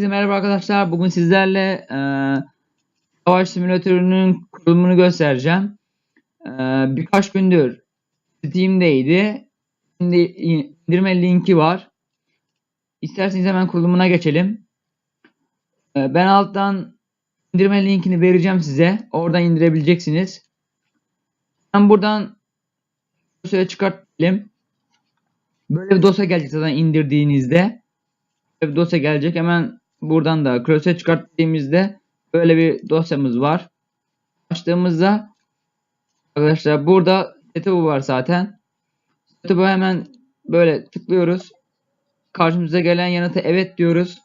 Herkese merhaba arkadaşlar. Bugün sizlerle e, savaş simülatörünün kurulumunu göstereceğim. E, birkaç gündür Steam'deydi. Şimdi indirme linki var. İsterseniz hemen kurulumuna geçelim. E, ben alttan indirme linkini vereceğim size. Oradan indirebileceksiniz. Ben buradan dosyaya çıkartayım. Böyle bir dosya gelecek zaten indirdiğinizde bir dosya gelecek. Hemen buradan da Close çıkarttığımızda böyle bir dosyamız var. Açtığımızda arkadaşlar burada setup var zaten. Setup'a hemen böyle tıklıyoruz. Karşımıza gelen yanıta evet diyoruz.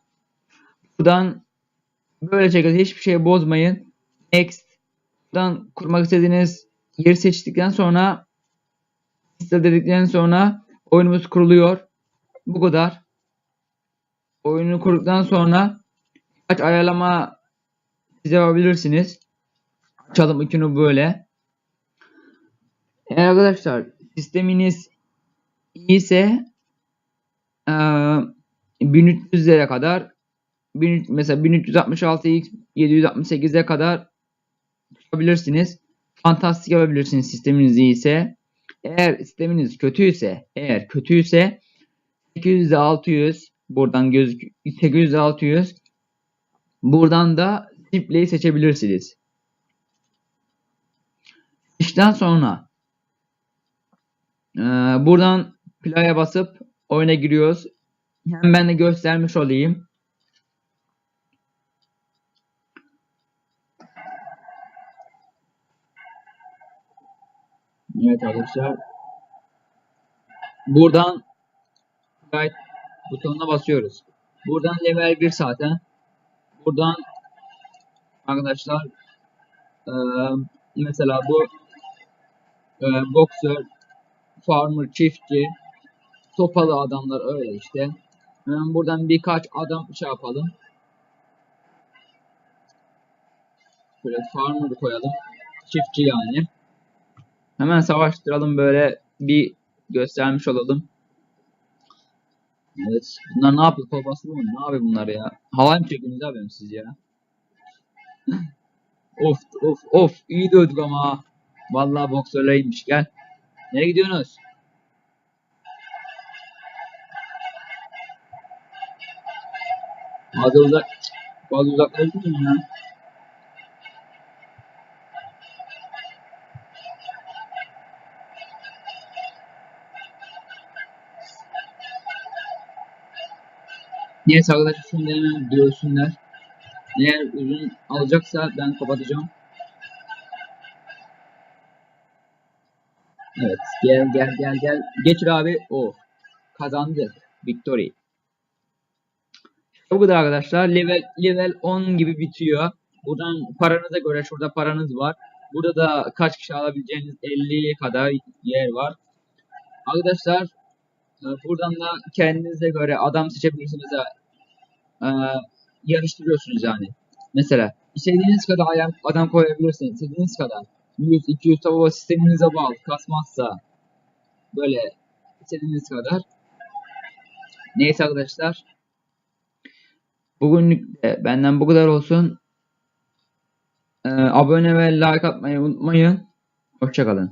Buradan böyle şekilde hiçbir şey bozmayın. Next. Buradan kurmak istediğiniz yeri seçtikten sonra install dedikten sonra oyunumuz kuruluyor. Bu kadar oyunu kurduktan sonra kaç ayarlama siz yapabilirsiniz. Açalım ikini böyle. Eğer arkadaşlar sisteminiz iyiyse e, 1300'lere kadar 1300 mesela 1366x 768'e kadar yapabilirsiniz. Fantastik yapabilirsiniz sisteminiz iyiyse. Eğer sisteminiz kötüyse, eğer kötüyse 800 600 Buradan gözük 800 600. Buradan da Simple'yi seçebilirsiniz. İşten sonra e, buradan play'a basıp oyuna giriyoruz. Hem ben de göstermiş olayım. Evet arkadaşlar. Buradan gayet butonuna basıyoruz. Buradan level 1 zaten. Buradan arkadaşlar e, mesela bu e, boxer, farmer, çiftçi, sopalı adamlar öyle işte. Hemen buradan birkaç adam şey yapalım. Şöyle farmer koyalım. Çiftçi yani. Hemen savaştıralım böyle bir göstermiş olalım. Evet. Bunlar ne yapıyor? Kovası mı? Ne yapıyor bunlar ya? Havaya mı çekiyorsunuz abi benim siz ya? of of of. İyi dövdük ama. Vallahi boksörleymiş. Gel. Nereye gidiyorsunuz? Fazla uzak. Fazla uzaklaştın mı ya? Neyse arkadaşlar şimdi hemen görsünler. Eğer uzun alacaksa ben kapatacağım. Evet gel gel gel gel. Geçir abi. O. Kazandı. Victory. Bu kadar arkadaşlar. Level, level 10 gibi bitiyor. Buradan paranıza göre şurada paranız var. Burada da kaç kişi alabileceğiniz 50 kadar yer var. Arkadaşlar buradan da kendinize göre adam seçebilirsiniz. Ee, yarıştırıyorsunuz yani. Mesela istediğiniz kadar adam koyabilirsiniz. İstediğiniz kadar. 100, 200 tabi sisteminize bağlı. Kasmazsa. Böyle istediğiniz kadar. Neyse arkadaşlar. Bugünlük de benden bu kadar olsun. Ee, abone ve like atmayı unutmayın. Hoşçakalın.